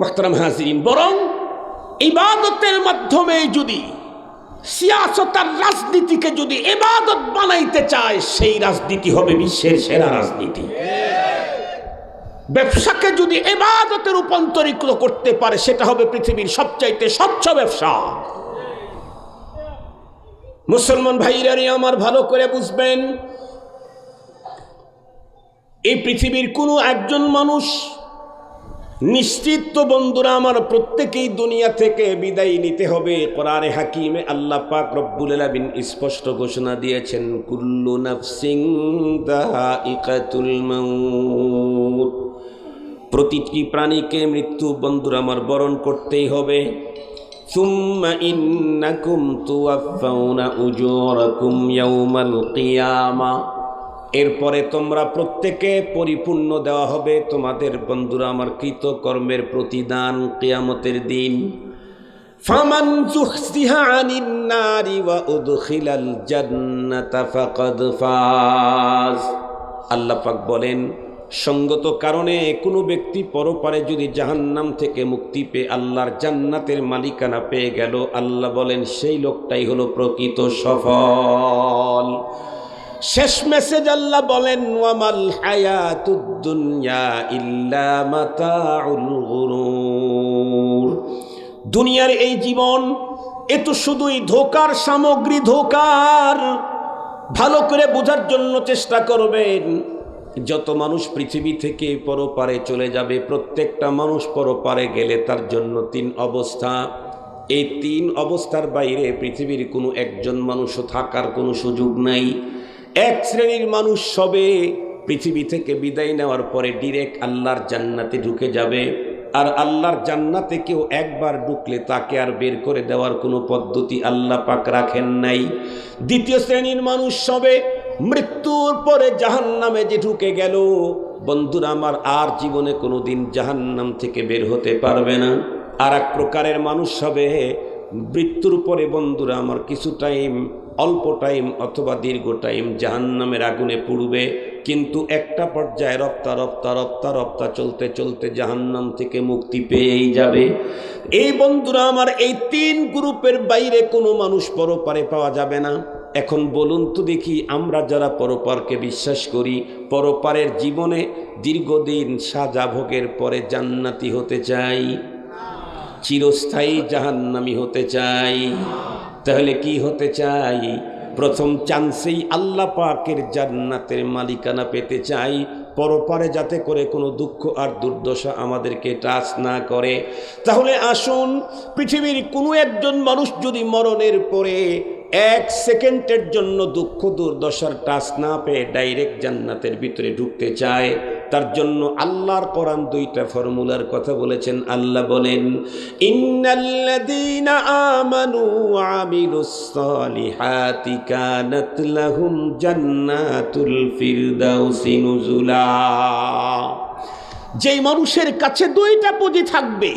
মাখতারাম হাজিরিন, বরং ইবাদতের মাধ্যমে যদি, সিয়াসতার রাজনীতিকে যদি এবাদত বানাইতে চায়, সেই রাজনীতি হবে বিশ্বের সেরা রাজনীতি। ব্যবসাকে যদি এবাদতে রূপান্তরিত করতে পারে, সেটা হবে পৃথিবীর সবচাইতে স্বচ্ছ ব্যবসা। মুসলমান ভাইরানি আমার ভালো করে বুঝবেন, এই পৃথিবীর কোনো একজন মানুষ নিশ্চিত তো বন্ধুরা আমার প্রত্যেকেই দুনিয়া থেকে বিদায় নিতে হবে। কোরআনে হাকিমে আল্লাহ পাক রব্বুল আলামিন স্পষ্ট ঘোষণা দিয়েছেন, কুল্লু নাফসিং দাইকাতুল মাউত। প্রতিটি প্রাণীকে মৃত্যু বন্ধুরা আমার বরণ করতেই হবে। সুম্মা ইন্নাকুম তুওয়াফাউনা উজুরাকুম ইয়াউমাল কিয়ামা। এরপরে তোমরা প্রত্যেকে পরিপূর্ণ দেওয়া হবে। তোমাদের বন্ধুরা আমার কৃত কর্মের প্রতিদান কিয়ামতের দিন। ওয়া উদখিলাল জান্নাতা ফাকাদ ফাজ। বলেন, সঙ্গত কারণে কোনো ব্যক্তি পরপারে যদি জাহান্নাম থেকে মুক্তি পেয়ে আল্লাহর জান্নাতের মালিকানা পেয়ে গেল, আল্লাহ বলেন, সেই লোকটাই হলো প্রকৃত সফল। শেষ মেসেজ আল্লাহ বলেন, ওয়ামাল হায়াতুদ দুনিয়া ইল্লা মাতাউল গুরুর। দুনিয়ার এই জীবন, এ তো শুধুই ধোকার সামগ্রী ধোকার। ভালো করে বোঝার জন্য চেষ্টা করবেন, যত মানুষ পৃথিবী থেকে পরপারে চলে যাবে, প্রত্যেকটা মানুষ পরপারে গেলে তার জন্য তিন অবস্থা। এই তিন অবস্থার বাইরে পৃথিবীর কোনো একজন মানুষও থাকার কোনো সুযোগ নাই। এক শ্রেণির মানুষ সবে পৃথিবী থেকে বিদায় নেওয়ার পরে ডিরেক্ট আল্লাহর জান্নাতে ঢুকে যাবে। আর আল্লাহর জান্নাতে কেউ একবার ঢুকলে তাকে আর বের করে দেওয়ার কোনো পদ্ধতি আল্লাহ পাক রাখেন নাই। দ্বিতীয় শ্রেণির মানুষ সবে মৃত্যুর পরে জাহান নামে যে ঢুকে গেল, বন্ধুরা আমার আর জীবনে কোনো দিন জাহান্নাম থেকে বের হতে পারবে না। আর এক প্রকারের মানুষ হবে মৃত্যুর পরে বন্ধুরা আমার কিছু টাইম অল্প টাইম অথবা দীর্ঘ টাইম জাহান্নামের আগুনে পুড়বে, কিন্তু একটা পর্যায়ে রপ্তা রপ্তা রপ্তা রপ্তা চলতে চলতে জাহান্নাম থেকে মুক্তি পেয়েই যাবে। এই বন্ধুরা, আমার এই তিন গ্রুপের বাইরে কোনো মানুষ পরপারে পাওয়া যাবে না। এখন বলুন তো দেখি, আমরা যারা পরপারকে বিশ্বাস করি, পরপারের জীবনে দীর্ঘদিন সাজা ভোগের পরে জান্নাতি হতে চাই, চিরস্থায়ী জাহান্নামি হতে চাই। তাহলে কি হতে চাই? প্রথম চান্সেই আল্লাহ পাকের জান্নাতের মালিকানা পেতে চাই। পরপারে যাতে করে কোনো দুঃখ আর দুর্দশা আমাদেরকে টাচ না করে। তাহলে আসুন, পৃথিবীর কোনো একজন মানুষ যদি মরণের পরে এক সেকেন্ডের জন্য দুঃখ দুর্দশার টাচ না পেয়ে ডাইরেক্ট জান্নাতের ভিতরে ঢুকতে চায় তার জন্য আল্লাহর কোরআন দুইটা ফর্মুলার কথা বলেছেন। আল্লাহ বলেন লাহুম জান্নাতুল ফিরদাউসি নুজুলা। যেই মানুষের কাছে দুইটা পুঁজি থাকবে,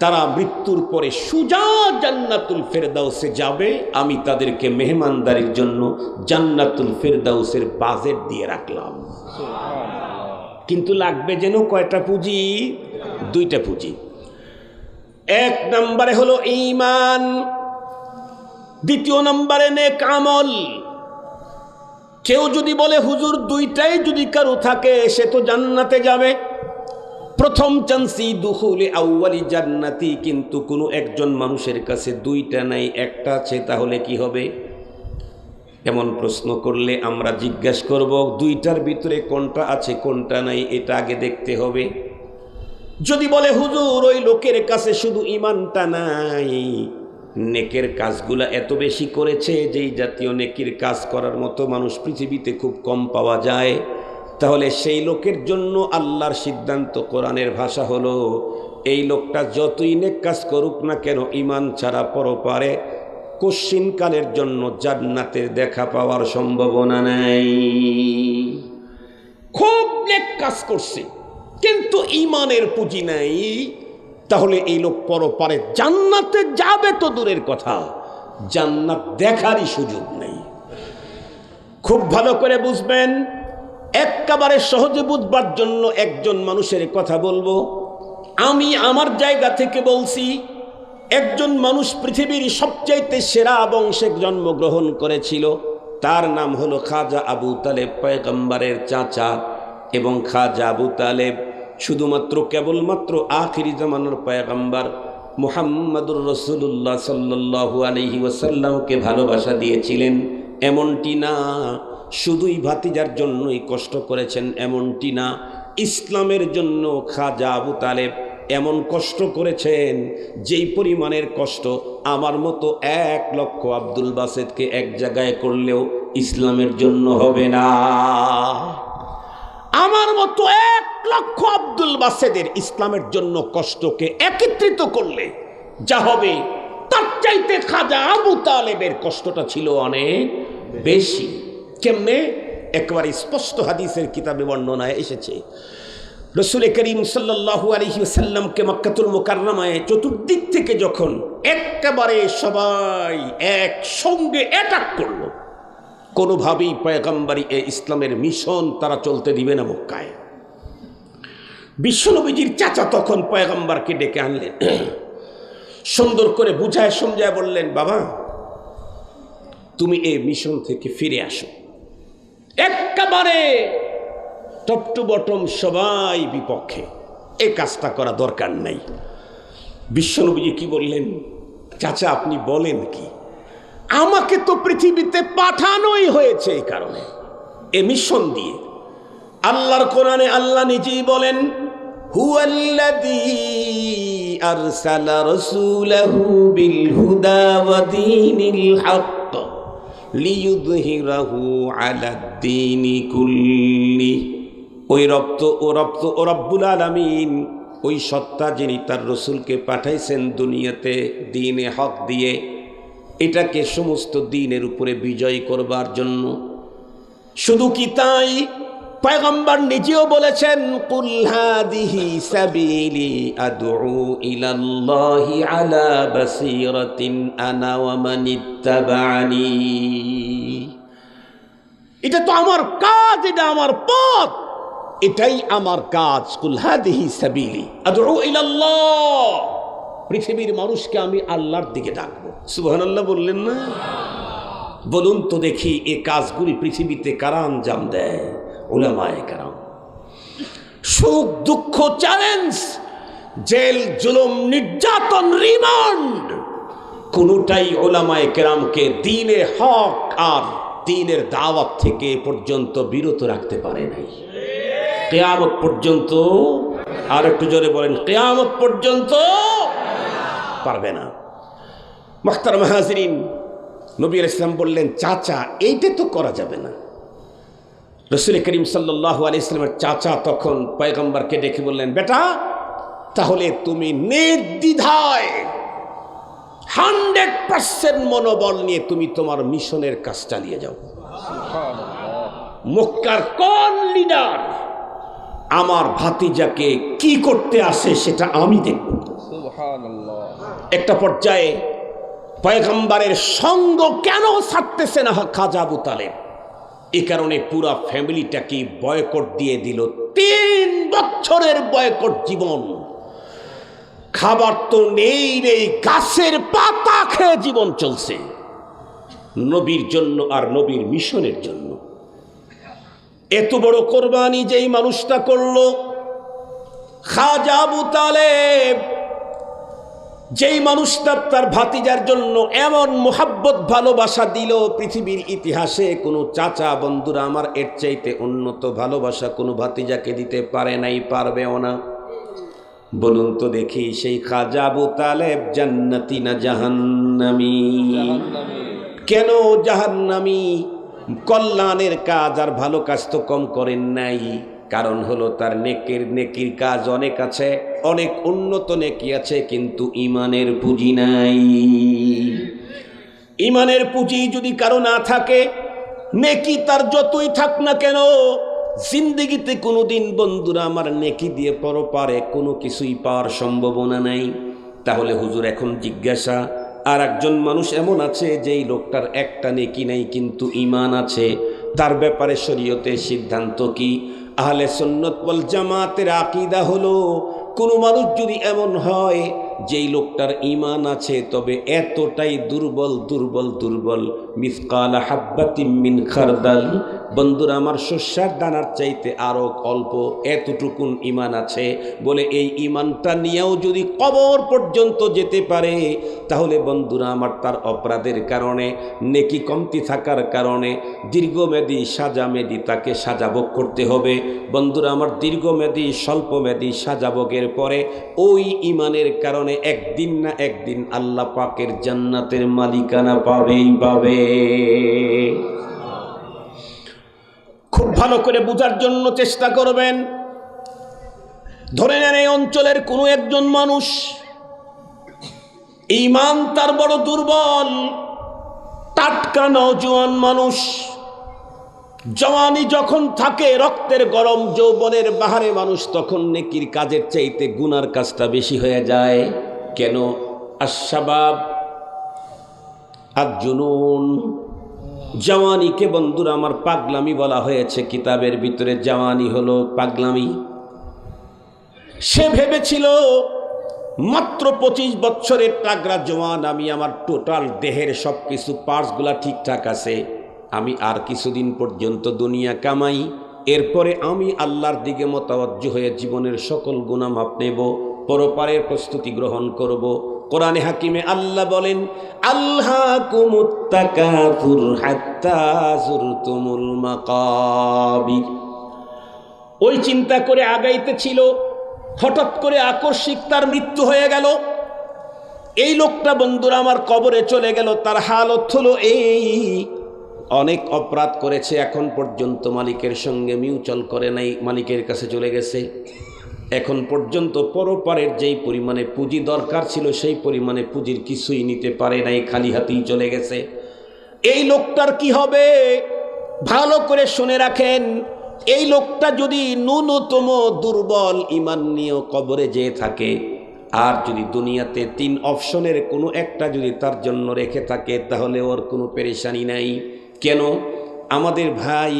তারা মৃত্যুর পরে সুজা জান্নাতুল ফেরদাউসে যাবে। আমি তাদেরকে মেহমানদারির জন্য জান্নাতুল ফেরদাউসের বাজেট দিয়ে রাখলাম। কিন্তু লাগবে যেন কয়টা পুঁজি? দুইটা পুঁজি। এক নম্বরে হলো ইমান দ্বিতীয় নম্বরে নেক আমল। কেউ যদি বলে, হুজুর, দুইটাই যদি কারও থাকে, সে তো জান্নাতে যাবে। প্রথম চান্সি দুহুলে আউ্বালি জান্নাতি, কিন্তু কোনো একজন মানুষের কাছে দুইটা নাই, একটা আছে, তাহলে কি হবে? এমন প্রশ্ন করলে আমরা জিজ্ঞাসা করব, দুইটার ভিতরে কোনটা আছে, কোনটা নাই, এটা আগে দেখতে হবে। যদি বলে, হুজুর, ওই লোকের কাছে শুধু ইমানটা নাই। নেকের কাজগুলা এত বেশি করেছে, যেই জাতীয় নেকির কাজ করার মতো মানুষ পৃথিবীতে খুব কম পাওয়া যায়। তাহলে সেই লোকের জন্য আল্লাহর সিদ্ধান্ত কোরআনের ভাষা হলো, এই লোকটা যতই নেক কাজ করুক না কেন ইমান ছাড়া পরপারে কশ্চিনকালের জন্য জান্নাতের দেখা পাওয়ার সম্ভাবনা নেই। খুব নেক কাজ করছে, কিন্তু ইমানের পুঁজি নাই। তাহলে এই লোক পরপারে জান্নাতে যাবে তো দূরের কথা, জান্নাত দেখারই সুযোগ নেই। খুব ভালো করে বুঝবেন, একেবারে সহজে বুঝবার জন্য একজন মানুষের কথা বলব। আমি আমার জায়গা থেকে বলছি একজন মানুষ পৃথিবীর সবচাইতে সেরা বংশে জন্মগ্রহণ করেছিল, তার নাম হলো খাজা আবু তালেব পয়গম্বরের চাচা এবং খাজা আবু তালেব শুধুমাত্র কেবলমাত্র আখিরি জামানোর পয়গম্বর মুহাম্মাদুর রসুল্লাহ সাল্লাহু আলহি ওয়াসাল্লামকে ভালোবাসা দিয়েছিলেন। এমনটি না, শুধুই ভাতিজার জন্যই কষ্ট করেছেন, এমনটি না, ইসলামের জন্য খাজা আবু তালেব এমন কষ্ট করেছেন, যেই পরিমাণের কষ্ট আমার মতো এক লক্ষ আব্দুল বাসেদকে এক জায়গায় করলেও ইসলামের জন্য হবে না। আমার মতো এক লক্ষ আব্দুল বাসেদের ইসলামের জন্য কষ্টকে একত্রিত করলে যা হবে, তার চাইতে খাজা আবু তালেবের কষ্টটা ছিল অনেক বেশি। কেমনে? একবারে স্পষ্ট হাদিসের কিতাবে বর্ণনায় এসেছে রসুল করিম সাল্লাহু আলহি সাল্লামকে মক্কাতুল মোকারনামায় চতুর্দিক থেকে যখন একেবারে সবাই একসঙ্গে অ্যাটাক করল, কোনোভাবেই পয়গম্বরী এ ইসলামের মিশন তারা চলতে দিবে না মক্কায়। বিশ্বনবীজির চাচা তখন পয়গম্বরকে ডেকে আনলেন। সুন্দর করে বুঝায় সমঝায় বললেন, বাবা, তুমি এই মিশন থেকে ফিরে আসো। একেবারে টপ টু বটম সবাই বিপক্ষে। এ কাজটা করা দরকার নাই। বিশ্বনবীজি কি বললেন? চাচা, আপনি বলেন কি? আমাকে তো পৃথিবীতে পাঠানোই হয়েছে এই কারণে। এ মিশন দিয়ে। আল্লাহর কোরআনে আল্লাহ নিজেই বলেন, হুয়াল্লাযী ওই রপ্ত ও রপ্ত ও রব্বুল আলামিন, ওই সত্তা যিনি তার রসুলকে পাঠাইছেন দুনিয়াতে দিনে হক দিয়ে, এটাকে সমস্ত দিনের উপরে বিজয় করবার জন্য। শুধু কি তাই? পয়গম্বর নিজেও বলেছেন, কুল হাদিহি সাবিলি এটা তো আমার কাজ, এটা আমার পথ। এটাই আমার কাজ। সাবিলি। ইলাল্লাহ। পৃথিবীর মানুষকে আমি আল্লাহর দিকে ডাকবো। সুবহানাল্লাহ বললেন না? বলুন তো দেখি এ কাজগুলি পৃথিবীতে কারা আঞ্জাম দেয়? ওলামায় কারাম। সুখ দুঃখ চ্যালেঞ্জ জেল জুলুম নির্যাতন রিমান্ড কোনোটাই ওলামায় কেরামকে দিনে হক আর দিনের দাওয়াত থেকে পর্যন্ত বিরত রাখতে পারে নাই। কেয়ামত পর্যন্ত আর একটু জোরে বলেন কেয়ামত পর্যন্ত পারবে না। মখতার মাহাজরিন নবী আল ইসলাম বললেন চাচা এইটা তো করা যাবে না। রসুল করিম সাল্লাহ আলি ইসলামের চাচা তখন পয়গম্বরকে ডেকে বললেন বেটা তাহলে তুমি নির্দ্বিধায় হান্ড্রেড পার্সেন্ট মনোবল নিয়ে তুমি তোমার মিশনের কাজ চালিয়ে যাও। মক্কার কোন লিডার আমার ভাতিজাকে কি করতে আসে সেটা আমি দেখব। একটা পর্যায়ে পয়গম্বরের সঙ্গ কেন ছাড়তেছে না খাজা আবু তালেব? এ কারণে পুরা ফ্যামিলিটাকে বয়কট দিয়ে দিল তিন বছরের বয়কট জীবন। খাবার তো নেই নেই গাছের পাতা খেয়ে জীবন চলছে। নবীর জন্য আর নবীর মিশনের জন্য। এত বড় কোরবানি যেই মানুষটা করল খাজা আবু তালেব যেই মানুষটা তার ভাতিজার জন্য এমন মোহাব্বত ভালোবাসা দিল পৃথিবীর ইতিহাসে কোনো চাচা বন্ধুরা আমার এর চাইতে উন্নত ভালোবাসা কোনো ভাতিজাকে দিতে পারে নাই পারবেও না। বলুন তো দেখি সেই খাজা আবু তালেব জান্নাতি না জাহান্নামি? কেন জাহান্নামি? কল্যাণের কাজ আর ভালো কাজ তো কম করেন নাই। কারণ হলো তার নেকের, নেকির কাজ অনেক আছে, অনেক উন্নত নেকি আছে, কিন্তু ইমানের পুঁজি নাই। ইমানের পুঁজি যদি কারও না থাকে, নেকি তার যতই থাক না কেন, জিন্দগিতে কোনো দিন বন্ধুরা আমার নেকি দিয়ে পর পারে কোনো কিছুই পাওয়ার সম্ভাবনা নাই। তাহলে হুজুর এখন জিজ্ঞাসা আর একজন মানুষ এমন আছে যেই লোকটার একটা নেকি নেই, কিন্তু ইমান আছে। তার ব্যাপারে শরীয়তের সিদ্ধান্ত কি? আহলে সুন্নত ওয়াল জামাতের আকিদা হলো, কোনো মানুষ যদি এমন হয় যেই লোকটার ইমান আছে, তবে এতটাই দুর্বল দুর্বল দুর্বল। মিসকাল হাব্বাতিম মিন খারদাল বন্ধুরা, আমার শস্যার দানার চাইতে আরও অল্প এতটুকুন ইমান আছে বলে এই ইমানটা নিয়েও যদি কবর পর্যন্ত যেতে পারে, তাহলে বন্ধুরা, আমার তার অপরাধের কারণে, নেকি কমতি থাকার কারণে দীর্ঘমেয়াদী সাজামেয়াদী তাকে সাজাবক করতে হবে। বন্ধুরা, আমার দীর্ঘমেয়াদী, স্বল্পমেয়াদী সাজাবকের পরে ওই ইমানের কারণে একদিন না একদিন আল্লাহ পাকের জান্নাতের মালিকানা পাবেই পাবে। ভালো করে বোঝার জন্য চেষ্টা করবেন। ধরে নেন এই অঞ্চলের কোনো একজন মানুষ ইমান তার বড় দুর্বল, টাটকা, নজওয়ান মানুষ। জওয়ানি যখন থাকে, রক্তের গরম যৌবনের বাহারে মানুষ তখন নেকির কাজের চাইতে গুনার কাজটা বেশি হয়ে যায়। কেন? আশাবাব আর জুনুন জওয়ানিকে বন্ধুরা, আমার পাগলামি বলা হয়েছে কিতাবের ভিতরে, জওয়ানি হলো পাগলামি। সে ভেবেছিল, মাত্র পঁচিশ বছরের টাগরা জওয়ান, আমি আমার টোটাল দেহের সব কিছু পার্টসগুলা ঠিকঠাক আছে, আমি আর কিছুদিন পর্যন্ত দুনিয়া কামাই। এরপরে আমি আল্লাহর দিকে মতাবজ্জ হয়ে জীবনের সকল গুণামাপ নেব, পরপারের প্রস্তুতি গ্রহণ করব কোরআনে হাকিমে আল্লাহ বলেন আল্লাহ মাকাবির। ওই চিন্তা করে আগাইতে ছিল হঠাৎ করে আকস্মিক তার মৃত্যু হয়ে গেল। এই লোকটা বন্ধুরা আমার কবরে চলে গেল, তার হালত হলো এই। অনেক অপরাধ করেছে, এখন পর্যন্ত মালিকের সঙ্গে মিউচল করে নাই, মালিকের কাছে চলে গেছে। এখন পর্যন্ত পরপারের যেই পরিমাণে পুঁজি দরকার ছিল, সেই পরিমাণে পুঁজির কিছুই নিতে পারে নাই, খালি হাতেই চলে গেছে। এই লোকটার কি হবে? ভালো করে শুনে রাখেন, এই লোকটা যদি ন্যূনতম দুর্বল ইমান নিয়েও কবরে যেয়ে থাকে, আর যদি দুনিয়াতে তিন অপশনের কোনো একটা যদি তার জন্য রেখে থাকে, তাহলে ওর কোনো পেরেশানি নাই। কেন? আমাদের ভাই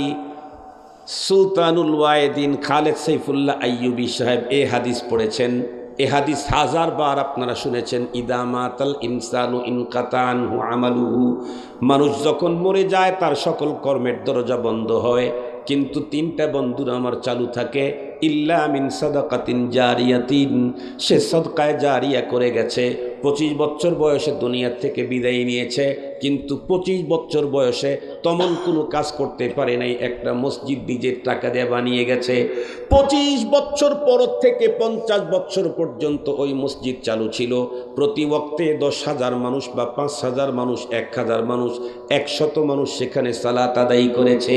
সুলতানুল ওয়ায়েদিন খালেদ সাইফুল্লাহ আইয়ুবি সাহেব এ হাদিস পড়েছেন। এ হাদিস হাজার বার আপনারা শুনেছেন ইদামাতাল ইনসানু ইনকাতানহু আমালুহু। মানুষ যখন মরে যায়, তার সকল কর্মের দরজা বন্ধ হয়। কিন্তু তিনটা বন্ধুর আমার চালু থাকে, ইল্লা মিন সাদাকাতিন জারিয়াতিন। সে সদকায় জারিয়া করে গেছে, পঁচিশ বছর বয়সে দুনিয়ার থেকে বিদায় নিয়েছে। কিন্তু পঁচিশ বছর বয়সে তেমন কোনো কাজ করতে পারে নাই। একটা মসজিদ নিজের টাকা দিয়ে বানিয়ে গেছে। পঁচিশ বছর পর থেকে পঞ্চাশ বছর পর্যন্ত ওই মসজিদ চালু ছিল। প্রতি বক্তে দশ হাজার মানুষ বা পাঁচ হাজার মানুষ, এক হাজার মানুষ, একশত মানুষ সেখানে সালাত আদায়ী করেছে।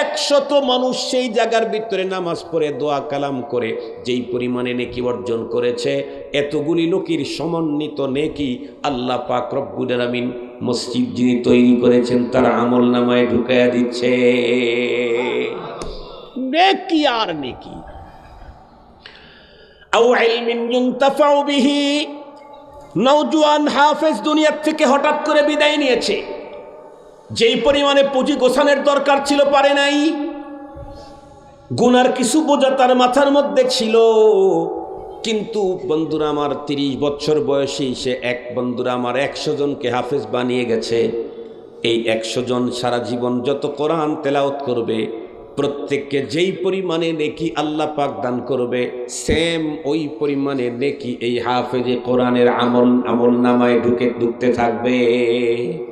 একশত মানুষ সেই জায়গার ভিতরে নামাজ পড়ে, দোয়া কালাম করে, যেই পরিমাণে নেকি অর্জন করেছে। এতগুলি লোকের সমন্বিত নেকি আল্লাহ পাক রব্বুল আলামিন মসজিদ যিনি তৈরি করেছেন, তার আমল নামায় ঢুকাইয়া দিচ্ছে। নেকি আর নেকি? নওজোয়ান হাফেজ দুনিয়ার থেকে হঠাৎ করে বিদায় নিয়েছে। যেই পরিমাণে পুঁজি গোছানোর দরকার ছিল পারে নাই। গুনার কিছু বোঝা তার মাথার মধ্যে ছিল। কিন্তু বন্ধুরা, আমার তিরিশ বছর বয়সী সে এক বন্ধুরা আমার একশো জনকে হাফেজ বানিয়ে গেছে। এই একশো জন সারা জীবন যত কোরআন তেলাওত করবে, প্রত্যেককে যেই পরিমাণে নেকি আল্লাহ পাক দান করবে, সেম ওই পরিমাণে নেকি এই হাফেজে কোরআনের আমল আমল নামায় ঢুকে, ঢুকতে থাকবে।